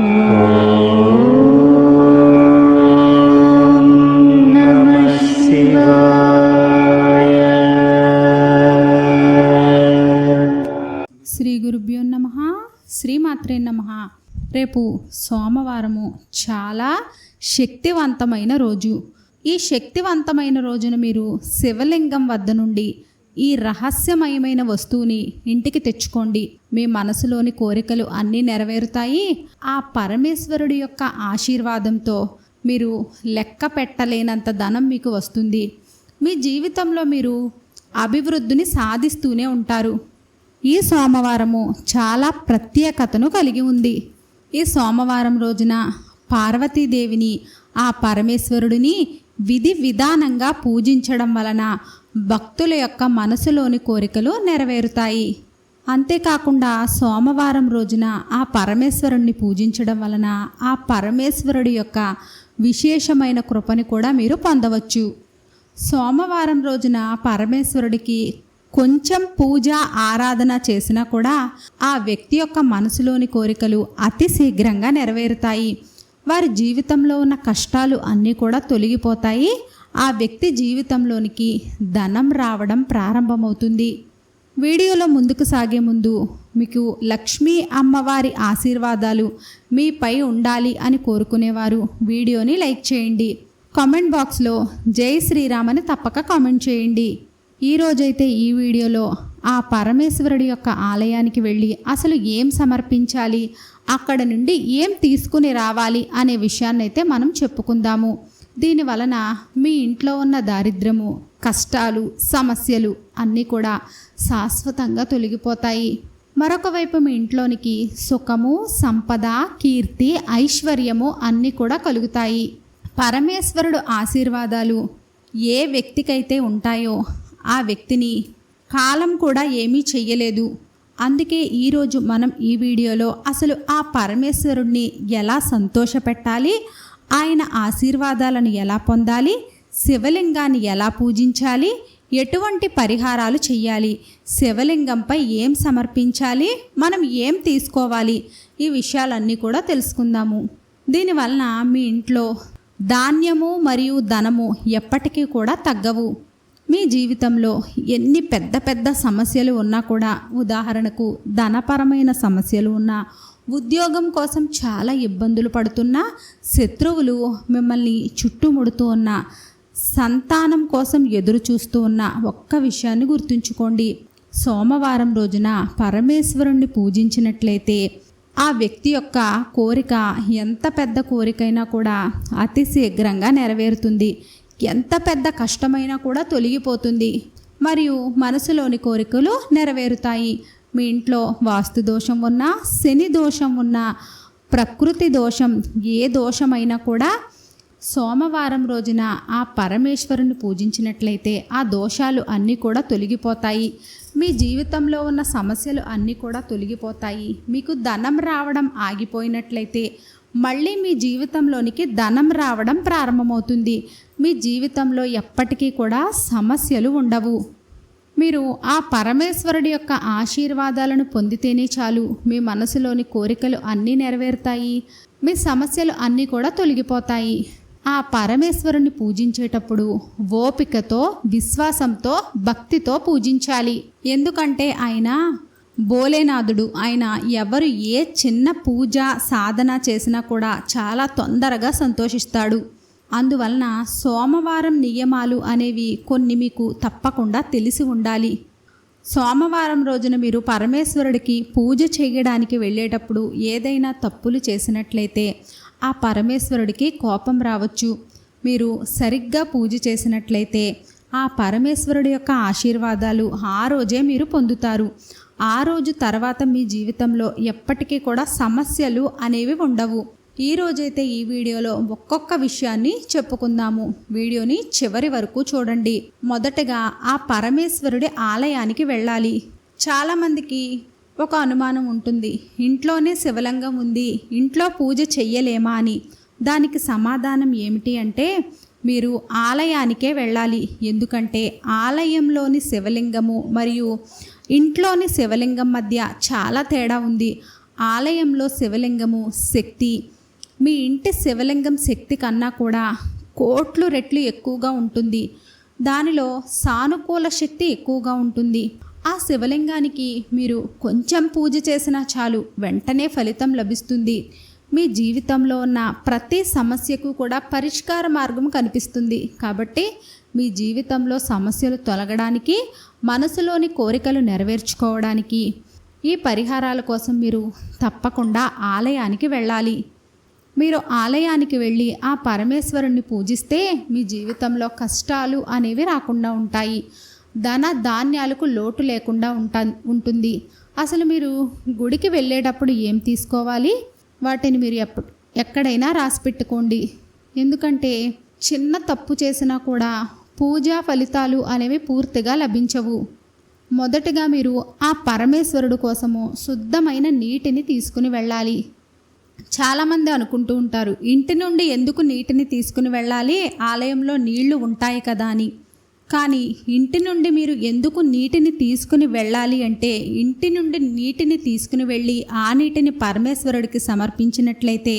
శ్రీ గురుభ్యో నమ శ్రీమాత్రే నమ. రేపు సోమవారము చాలా శక్తివంతమైన రోజు. ఈ శక్తివంతమైన రోజున మీరు శివలింగం వద్ద నుండి ఈ రహస్యమయమైన వస్తువుని ఇంటికి తెచ్చుకోండి. మీ మనసులోని కోరికలు అన్నీ నెరవేరుతాయి. ఆ పరమేశ్వరుడి యొక్క ఆశీర్వాదంతో మీరు లెక్క పెట్టలేనంత ధనం మీకు వస్తుంది. మీ జీవితంలో మీరు అభివృద్ధిని సాధిస్తూనే ఉంటారు. ఈ సోమవారము చాలా ప్రత్యేకతను కలిగి ఉంది. ఈ సోమవారం రోజున పార్వతీదేవిని ఆ పరమేశ్వరుడిని విధి విధానంగా పూజించడం వలన భక్తుల యొక్క మనసులోని కోరికలు నెరవేరుతాయి. అంతేకాకుండా సోమవారం రోజున ఆ పరమేశ్వరుణ్ణి పూజించడం వలన ఆ పరమేశ్వరుడి యొక్క విశేషమైన కృపని కూడా మీరు పొందవచ్చు. సోమవారం రోజున పరమేశ్వరుడికి కొంచెం పూజ ఆరాధన చేసినా కూడా ఆ వ్యక్తి యొక్క మనసులోని కోరికలు అతి శీఘ్రంగా నెరవేరుతాయి. వారి జీవితంలో ఉన్న కష్టాలు అన్నీ కూడా తొలగిపోతాయి. ఆ వ్యక్తి జీవితంలోనికి ధనం రావడం ప్రారంభమవుతుంది. వీడియోలో ముందుకు సాగే ముందు మీకు లక్ష్మీ అమ్మవారి ఆశీర్వాదాలు మీపై ఉండాలి అని కోరుకునేవారు. వీడియోని లైక్ చేయండి. కామెంట్ బాక్స్లో జై శ్రీరామ్ అని తప్పక కామెంట్ చేయండి. ఈ రోజైతే ఈ వీడియోలో ఆ పరమేశ్వరుడి యొక్క ఆలయానికి వెళ్ళి అసలు ఏం సమర్పించాలి? అక్కడ నుండి ఏం తీసుకుని రావాలి? అనే విషయాన్ని అయితే మనం చెప్పుకుందాము. దీని వలన మీ ఇంట్లో ఉన్న దారిద్ర్యము కష్టాలు సమస్యలు అన్నీ కూడా శాశ్వతంగా తొలగిపోతాయి. మరొక వైపు మీ ఇంట్లోనికి సుఖము సంపద కీర్తి ఐశ్వర్యము అన్నీ కూడా కలుగుతాయి. పరమేశ్వరుడు ఆశీర్వాదాలు ఏ వ్యక్తికైతే ఉంటాయో ఆ వ్యక్తిని కాలం కూడా ఏమీ చెయ్యలేదు. అందుకే ఈరోజు మనం ఈ వీడియోలో అసలు ఆ పరమేశ్వరుణ్ణి ఎలా సంతోషపెట్టాలి? ఆయన ఆశీర్వాదాలను ఎలా పొందాలి? శివలింగాన్ని ఎలా పూజించాలి? ఎటువంటి పరిహారాలు చెయ్యాలి? శివలింగంపై ఏం సమర్పించాలి? మనం ఏం తీసుకోవాలి? ఈ విషయాలన్నీ కూడా తెలుసుకుందాము. దీనివలన మీ ఇంట్లో ధాన్యము మరియు ధనము ఎప్పటికీ కూడా తగ్గవు. మీ జీవితంలో ఎన్ని పెద్ద పెద్ద సమస్యలు ఉన్నా కూడా ఉదాహరణకు ధనపరమైన సమస్యలు ఉన్నా ఉద్యోగం కోసం చాలా ఇబ్బందులు పడుతున్నా శత్రువులు మిమ్మల్ని చుట్టుముడుతూ ఉన్న సంతానం కోసం ఎదురు చూస్తూ ఉన్న ఒక్క విషయాన్ని గుర్తుంచుకోండి. సోమవారం రోజున పరమేశ్వరుణ్ణి పూజించినట్లయితే ఆ వ్యక్తి యొక్క కోరిక ఎంత పెద్ద కోరికైనా కూడా అతి శీఘ్రంగా నెరవేరుతుంది. ఎంత పెద్ద కష్టమైనా కూడా తొలగిపోతుంది. మరియు మనసులోని కోరికలు నెరవేరుతాయి. మీ ఇంట్లో వాస్తు దోషం ఉన్నా శని దోషం ఉన్నా ప్రకృతి దోషం ఏ దోషమైనా కూడా సోమవారం రోజున ఆ పరమేశ్వరుని పూజించినట్లయితే ఆ దోషాలు అన్నీ కూడా తొలగిపోతాయి. మీ జీవితంలో ఉన్న సమస్యలు అన్నీ కూడా తొలగిపోతాయి. మీకు ధనం రావడం ఆగిపోయినట్లయితే మళ్ళీ మీ జీవితంలోనికి ధనం రావడం ప్రారంభమవుతుంది. మీ జీవితంలో ఎప్పటికీ కూడా సమస్యలు ఉండవు. మీరు ఆ పరమేశ్వరుడి యొక్క ఆశీర్వాదాలను పొందితేనే చాలు. మీ మనసులోని కోరికలు అన్నీ నెరవేరుతాయి. మీ సమస్యలు అన్నీ కూడా తొలగిపోతాయి. ఆ పరమేశ్వరుని పూజించేటప్పుడు ఓపికతో విశ్వాసంతో భక్తితో పూజించాలి. ఎందుకంటే ఆయన భోలేనాథుడు ఆయన ఎవరు ఏ చిన్న పూజ సాధన చేసినా కూడా చాలా తొందరగా సంతోషిస్తాడు. అందువలన సోమవారం నియమాలు అనేవి కొన్ని మీకు తప్పకుండా తెలిసి ఉండాలి. సోమవారం రోజున మీరు పరమేశ్వరుడికి పూజ చేయడానికి వెళ్ళేటప్పుడు ఏదైనా తప్పులు చేసినట్లయితే ఆ పరమేశ్వరుడికి కోపం రావచ్చు. మీరు సరిగ్గా పూజ చేసినట్లయితే ఆ పరమేశ్వరుడి యొక్క ఆశీర్వాదాలు ఆ రోజే మీరు పొందుతారు. ఆ రోజు తర్వాత మీ జీవితంలో ఎప్పటికీ కూడా సమస్యలు అనేవి ఉండవు. ఈ రోజైతే ఈ వీడియోలో ఒక్కొక్క విషయాన్ని చెప్పుకుందాము. వీడియోని చివరి వరకు చూడండి. మొదటగా ఆ పరమేశ్వరుడి ఆలయానికి వెళ్ళాలి. చాలామందికి ఒక అనుమానం ఉంటుంది. ఇంట్లోనే శివలింగం ఉంది. ఇంట్లో పూజ చెయ్యలేమా అని. దానికి సమాధానం ఏమిటి అంటే మీరు ఆలయానికే వెళ్ళాలి. ఎందుకంటే ఆలయంలోని శివలింగము మరియు ఇంట్లోని శివలింగం మధ్య చాలా తేడా ఉంది. ఆలయంలో శివలింగము శక్తి మీ ఇంటి శివలింగం శక్తి కన్నా కూడా కోట్లు రెట్లు ఎక్కువగా ఉంటుంది. దానిలో సానుకూల శక్తి ఎక్కువగా ఉంటుంది. ఆ శివలింగానికి మీరు కొంచెం పూజ చేసినా చాలు వెంటనే ఫలితం లభిస్తుంది. మీ జీవితంలో ఉన్న ప్రతి సమస్యకు కూడా పరిష్కార మార్గం కనిపిస్తుంది. కాబట్టి మీ జీవితంలో సమస్యలు తొలగడానికి మనసులోని కోరికలు నెరవేర్చుకోవడానికి ఈ పరిహారాల కోసం మీరు తప్పకుండా ఆలయానికి వెళ్ళాలి. మీరు ఆలయానికి వెళ్ళి ఆ పరమేశ్వరుణ్ణి పూజిస్తే మీ జీవితంలో కష్టాలు అనేవి రాకుండా ఉంటాయి. ధన ధాన్యాలకు లోటు లేకుండా ఉంటా ఉంటుంది. అసలు మీరు గుడికి వెళ్ళేటప్పుడు ఏం తీసుకోవాలి? వాటిని మీరు ఎప్పుడు ఎక్కడైనా రాసి పెట్టుకోండి. ఎందుకంటే చిన్న తప్పు చేసినా కూడా పూజా ఫలితాలు అనేవి పూర్తిగా లభించవు. మొదటగా మీరు ఆ పరమేశ్వరుడు కోసము శుద్ధమైన నీటిని తీసుకుని వెళ్ళాలి. చాలామంది అనుకుంటూ ఉంటారు ఇంటి నుండి ఎందుకు నీటిని తీసుకుని వెళ్ళాలి? ఆలయంలో నీళ్ళు ఉంటాయి కదా అని. కానీ ఇంటి నుండి మీరు ఎందుకు నీటిని తీసుకుని వెళ్ళాలి అంటే ఇంటి నుండి నీటిని తీసుకుని వెళ్ళి ఆ నీటిని పరమేశ్వరుడికి సమర్పించినట్లయితే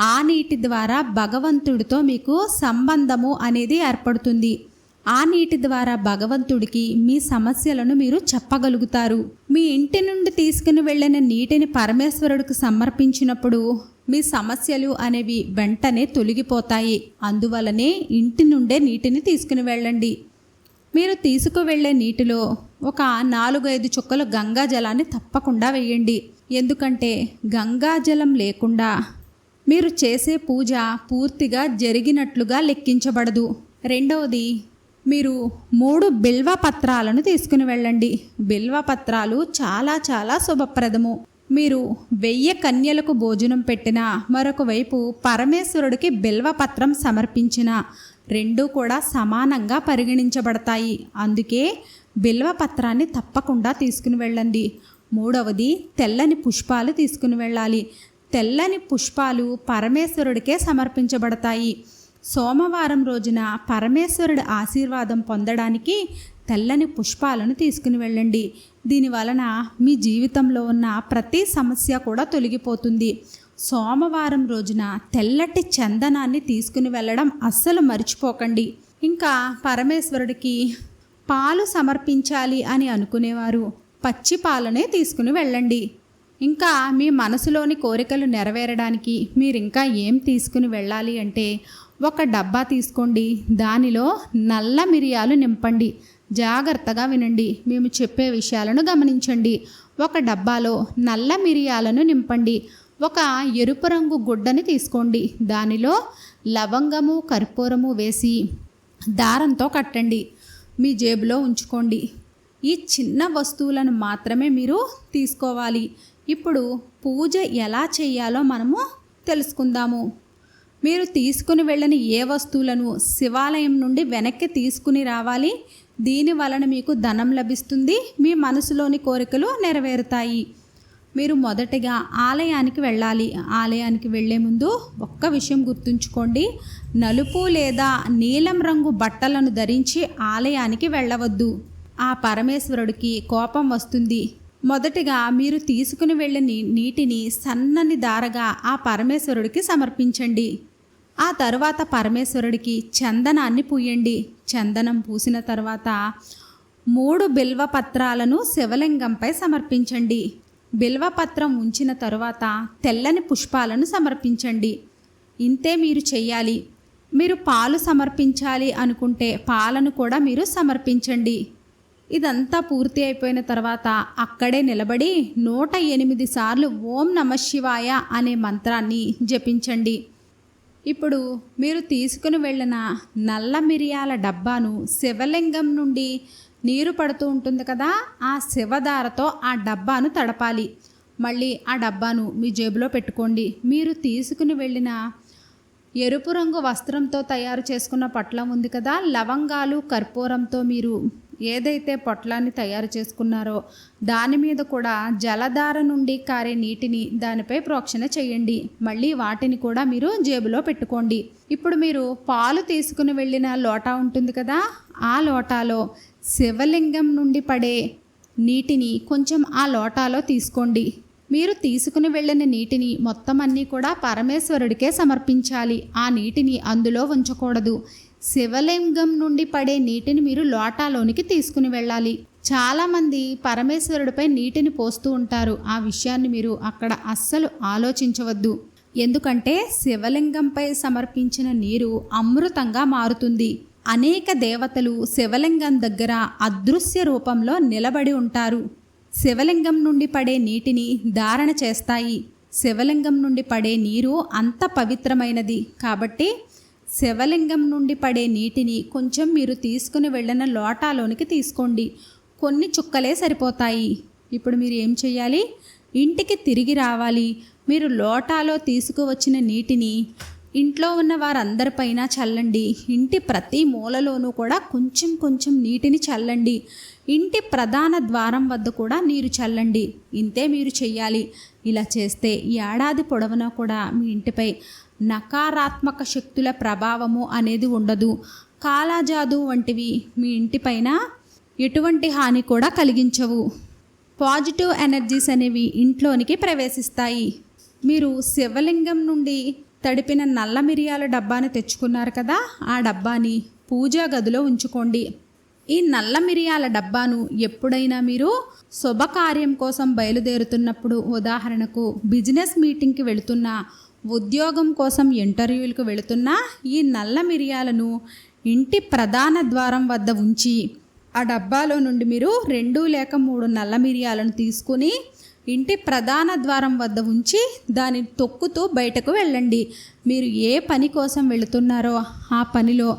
ఆ నీటి ద్వారా భగవంతుడితో మీకు సంబంధము అనేది ఏర్పడుతుంది. ఆ నీటి ద్వారా భగవంతుడికి మీ సమస్యలను మీరు చెప్పగలుగుతారు. మీ ఇంటి నుండి తీసుకుని వెళ్ళిన నీటిని పరమేశ్వరుడికి సమర్పించినప్పుడు మీ సమస్యలు అనేవి వెంటనే తొలగిపోతాయి. అందువలనే ఇంటి నుండే నీటిని తీసుకుని వెళ్ళండి. మీరు తీసుకువెళ్ళే నీటిలో ఒక నాలుగైదు చుక్కలు గంగా జలాన్ని తప్పకుండా వేయండి. ఎందుకంటే గంగా జలం లేకుండా మీరు చేసే పూజ పూర్తిగా జరిగినట్లుగా లెక్కించబడదు. రెండవది మీరు మూడు బిల్వ పత్రాలను తీసుకుని వెళ్ళండి. బిల్వ పత్రాలు చాలా చాలా శుభప్రదము. మీరు వెయ్యి కన్యలకు భోజనం పెట్టిన మరొక వైపు పరమేశ్వరుడికి బిల్వపత్రం సమర్పించిన రెండూ కూడా సమానంగా పరిగణించబడతాయి. అందుకే బిల్వపత్రాన్ని తప్పకుండా తీసుకుని వెళ్ళండి. మూడవది తెల్లని పుష్పాలు తీసుకుని వెళ్ళాలి. తెల్లని పుష్పాలు పరమేశ్వరుడికే సమర్పించబడతాయి. సోమవారం రోజున పరమేశ్వరుడి ఆశీర్వాదం పొందడానికి తెల్లని పుష్పాలను తీసుకుని వెళ్ళండి. దీని వలన మీ జీవితంలో ఉన్న ప్రతి సమస్య కూడా తొలగిపోతుంది. సోమవారం రోజున తెల్లటి చందనాన్ని తీసుకుని వెళ్ళడం అస్సలు మర్చిపోకండి. ఇంకా పరమేశ్వరుడికి పాలు సమర్పించాలి అని అనుకునేవారు. పచ్చి పాలనే తీసుకుని వెళ్ళండి. ఇంకా మీ మనసులోని కోరికలు నెరవేరడానికి మీరు ఇంకా ఏం తీసుకుని వెళ్ళాలి అంటే ఒక డబ్బా తీసుకోండి. దానిలో నల్ల మిరియాలు నింపండి. జాగ్రత్తగా వినండి. మేము చెప్పే విషయాలను గమనించండి. ఒక డబ్బాలో నల్ల మిరియాలను నింపండి. ఒక ఎరుపు రంగు గుడ్డని తీసుకోండి. దానిలో లవంగము కర్పూరము వేసి దారంతో కట్టండి. మీ జేబులో ఉంచుకోండి. ఈ చిన్న వస్తువులను మాత్రమే మీరు తీసుకోవాలి. ఇప్పుడు పూజ ఎలా చేయాలో మనము తెలుసుకుందాము. మీరు తీసుకుని వెళ్ళని ఏ వస్తువులను శివాలయం నుండి వెనక్కి తీసుకుని రావాలి. దీని వలన మీకు ధనం లభిస్తుంది. మీ మనసులోని కోరికలు నెరవేరుతాయి. మీరు మొదటగా ఆలయానికి వెళ్ళాలి. ఆలయానికి వెళ్ళే ముందు ఒక్క విషయం గుర్తుంచుకోండి. నలుపు లేదా నీలం రంగు బట్టలను ధరించి ఆలయానికి వెళ్ళవద్దు. ఆ పరమేశ్వరుడికి కోపం వస్తుంది. మొదటిగా మీరు తీసుకుని వెళ్ళని నీటిని సన్నని దారగా ఆ పరమేశ్వరుడికి సమర్పించండి. ఆ తరువాత పరమేశ్వరుడికి చందనాన్ని పూయండి. చందనం పూసిన తర్వాత మూడు బిల్వ పత్రాలను శివలింగంపై సమర్పించండి. బిల్వపత్రం ఉంచిన తరువాత తెల్లని పుష్పాలను సమర్పించండి. ఇంతే మీరు చెయ్యాలి. మీరు పాలు సమర్పించాలి అనుకుంటే పాలను కూడా మీరు సమర్పించండి. ఇదంతా పూర్తి అయిపోయిన తర్వాత అక్కడే నిలబడి నూట ఎనిమిది సార్లు ఓం నమ శివాయ అనే మంత్రాన్ని జపించండి. ఇప్పుడు మీరు తీసుకుని వెళ్ళిన నల్ల మిరియాల డబ్బాను శివలింగం నుండి నీరు పడుతూ ఉంటుంది కదా ఆ శివధారతో ఆ డబ్బాను తడపాలి. మళ్ళీ ఆ డబ్బాను మీ జేబులో పెట్టుకోండి. మీరు తీసుకుని వెళ్ళిన ఎరుపు రంగు వస్త్రంతో తయారు చేసుకున్న పొట్లం ఉంది కదా లవంగాలు కర్పూరంతో మీరు ఏదైతే పొట్లాన్ని తయారు చేసుకున్నారో దాని మీద కూడా జలధార నుండి కారే నీటిని దానిపై ప్రోక్షణ చేయండి. మళ్ళీ వాటిని కూడా మీరు జేబులో పెట్టుకోండి. ఇప్పుడు మీరు పాలు తీసుకుని వెళ్ళిన లోటా ఉంటుంది కదా ఆ లోటాలో శివలింగం నుండి పడే నీటిని కొంచెం ఆ లోటాలో తీసుకోండి. మీరు తీసుకుని వెళ్ళిన నీటిని మొత్తం అన్నీ కూడా పరమేశ్వరుడికే సమర్పించాలి. ఆ నీటిని అందులో ఉంచకూడదు. శివలింగం నుండి పడే నీటిని మీరు లోటాలోనికి తీసుకుని వెళ్ళాలి. చాలామంది పరమేశ్వరుడిపై నీటిని పోస్తూ ఉంటారు. ఆ విషయాన్ని మీరు అక్కడ అస్సలు ఆలోచించవద్దు. ఎందుకంటే శివలింగంపై సమర్పించిన నీరు అమృతంగా మారుతుంది. అనేక దేవతలు శివలింగం దగ్గర అదృశ్య రూపంలో నిలబడి ఉంటారు. శివలింగం నుండి పడే నీటిని ధారణ చేస్తాయి. శివలింగం నుండి పడే నీరు అంత పవిత్రమైనది. కాబట్టి శివలింగం నుండి పడే నీటిని కొంచెం మీరు తీసుకుని వెళ్ళిన లోటాలోనికి తీసుకోండి. కొన్ని చుక్కలే సరిపోతాయి. ఇప్పుడు మీరు ఏం చేయాలి? ఇంటికి తిరిగి రావాలి. మీరు లోటాలో తీసుకువచ్చిన నీటిని ఇంట్లో ఉన్న వారందరిపైన చల్లండి. ఇంటి ప్రతి మూలలోనూ కూడా కొంచెం కొంచెం నీటిని చల్లండి. ఇంటి ప్రధాన ద్వారం వద్ద కూడా నీరు చల్లండి. ఇంతే మీరు చెయ్యాలి. ఇలా చేస్తే ఏడాది పొడవునా కూడా మీ ఇంటిపై నకారాత్మక శక్తుల ప్రభావము అనేది ఉండదు. కాలాజాదు వంటివి మీ ఇంటిపైన ఎటువంటి హాని కూడా కలిగించవు. పాజిటివ్ ఎనర్జీస్ అనేవి ఇంట్లోనికి ప్రవేశిస్తాయి. మీరు శివలింగం నుండి తడిపిన నల్ల మిరియాల డబ్బాని తెచ్చుకున్నారు కదా ఆ డబ్బాని పూజా గదిలో ఉంచుకోండి. ఈ నల్ల మిరియాల డబ్బాను ఎప్పుడైనా మీరు శుభకార్యం కోసం బయలుదేరుతున్నప్పుడు ఉదాహరణకు బిజినెస్ మీటింగ్కి వెళుతున్నా ఉద్యోగం కోసం ఇంటర్వ్యూలకు వెళుతున్నా ఈ నల్ల మిరియాలను ఇంటి ప్రధాన ద్వారం వద్ద ఉంచి ఆ డబ్బాలో నుండి మీరు రెండు లేక మూడు నల్ల మిరియాలను తీసుకుని ఇంటి ప్రధాన ద్వారం వద్ద ఉంచి దాన్ని తొక్కుతూ బయటకు వెళ్ళండి. మీరు ఏ పని కోసం వెళుతున్నారో ఆ పనిలో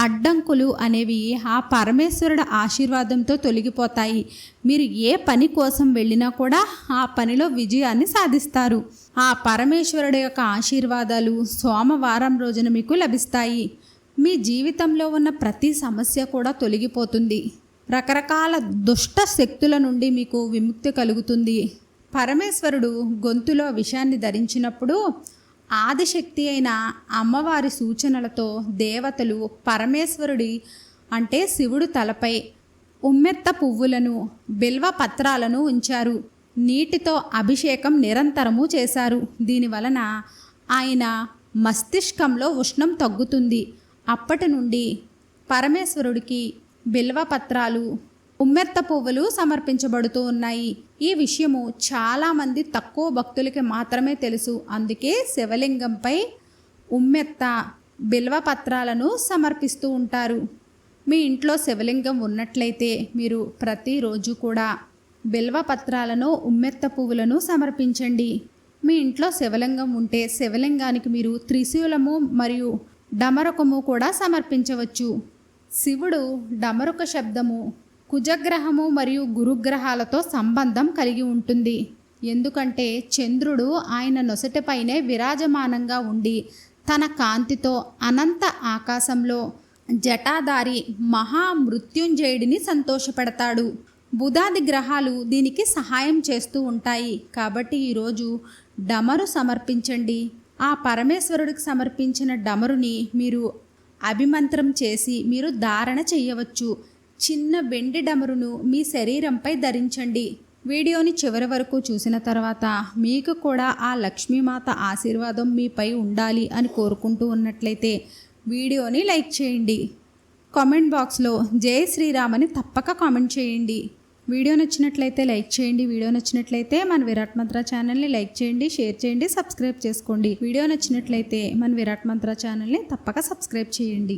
అడ్డంకులు అనేవి ఆ పరమేశ్వరుడు ఆశీర్వాదంతో తొలగిపోతాయి. మీరు ఏ పని కోసం వెళ్ళినా కూడా ఆ పనిలో విజయాన్ని సాధిస్తారు. ఆ పరమేశ్వరుడు యొక్క ఆశీర్వాదాలు సోమవారం రోజున మీకు లభిస్తాయి. మీ జీవితంలో ఉన్న ప్రతి సమస్య కూడా తొలగిపోతుంది. రకరకాల దుష్ట శక్తుల నుండి మీకు విముక్తి కలుగుతుంది. పరమేశ్వరుడు గొంతులో విషాన్ని ధరించినప్పుడు ఆదిశక్తి అయిన అమ్మవారి సూచనలతో దేవతలు పరమేశ్వరుడి అంటే శివుడు తలపై ఉమ్మెత్త పువ్వులను బిల్వ పత్రాలను ఉంచారు. నీటితో అభిషేకం నిరంతరము చేశారు. దీనివలన ఆయన మస్తిష్కంలో ఉష్ణం తగ్గుతుంది. అప్పటి నుండి పరమేశ్వరుడికి బిల్వపత్రాలు ఉమ్మెత్త పువ్వులు సమర్పించబడుతూ ఉన్నాయి. ఈ విషయము చాలామంది తక్కువ భక్తులకి మాత్రమే తెలుసు. అందుకే శివలింగంపై ఉమ్మెత్త బిల్వపత్రాలను సమర్పిస్తూ ఉంటారు. మీ ఇంట్లో శివలింగం ఉన్నట్లయితే మీరు ప్రతిరోజు కూడా బిల్వపత్రాలను ఉమ్మెత్త పువ్వులను సమర్పించండి. మీ ఇంట్లో శివలింగం ఉంటే శివలింగానికి మీరు త్రిశూలము మరియు డమరకము కూడా సమర్పించవచ్చు. శివుడు డమరుక శబ్దము కుజగ్రహము మరియు గురుగ్రహాలతో సంబంధం కలిగి ఉంటుంది. ఎందుకంటే చంద్రుడు ఆయన నొసటిపైనే విరాజమానంగా ఉండి తన కాంతితో అనంత ఆకాశంలో జటాధారి మహామృత్యుంజయుడిని సంతోషపెడతాడు. బుధాది గ్రహాలు దీనికి సహాయం చేస్తూ ఉంటాయి. కాబట్టి ఈరోజు డమరు సమర్పించండి. ఆ పరమేశ్వరుడికి సమర్పించిన డమరుని మీరు అభిమంత్రం చేసి మీరు ధారణ చేయవచ్చు. చిన్న వెండి డమరును మీ శరీరంపై ధరించండి. వీడియోని చివరి వరకు చూసిన తర్వాత మీకు కూడా ఆ లక్ష్మీమాత ఆశీర్వాదం మీపై ఉండాలి అని కోరుకుంటూ ఉన్నట్లయితే వీడియోని లైక్ చేయండి. కామెంట్ బాక్స్లో జై శ్రీరామ్ అని తప్పక కామెంట్ చేయండి. వీడియో నచ్చినట్లయితే లైక్ చేయండి వీడియో నచ్చినట్లయితే మన విరాట్ మంత్ర ఛానల్ని లైక్ చేయండి షేర్ చేయండి సబ్స్క్రైబ్ చేసుకోండి. వీడియో నచ్చినట్లయితే మన విరాట్ మంత్ర ఛానల్ని తప్పక సబ్స్క్రైబ్ చేయండి.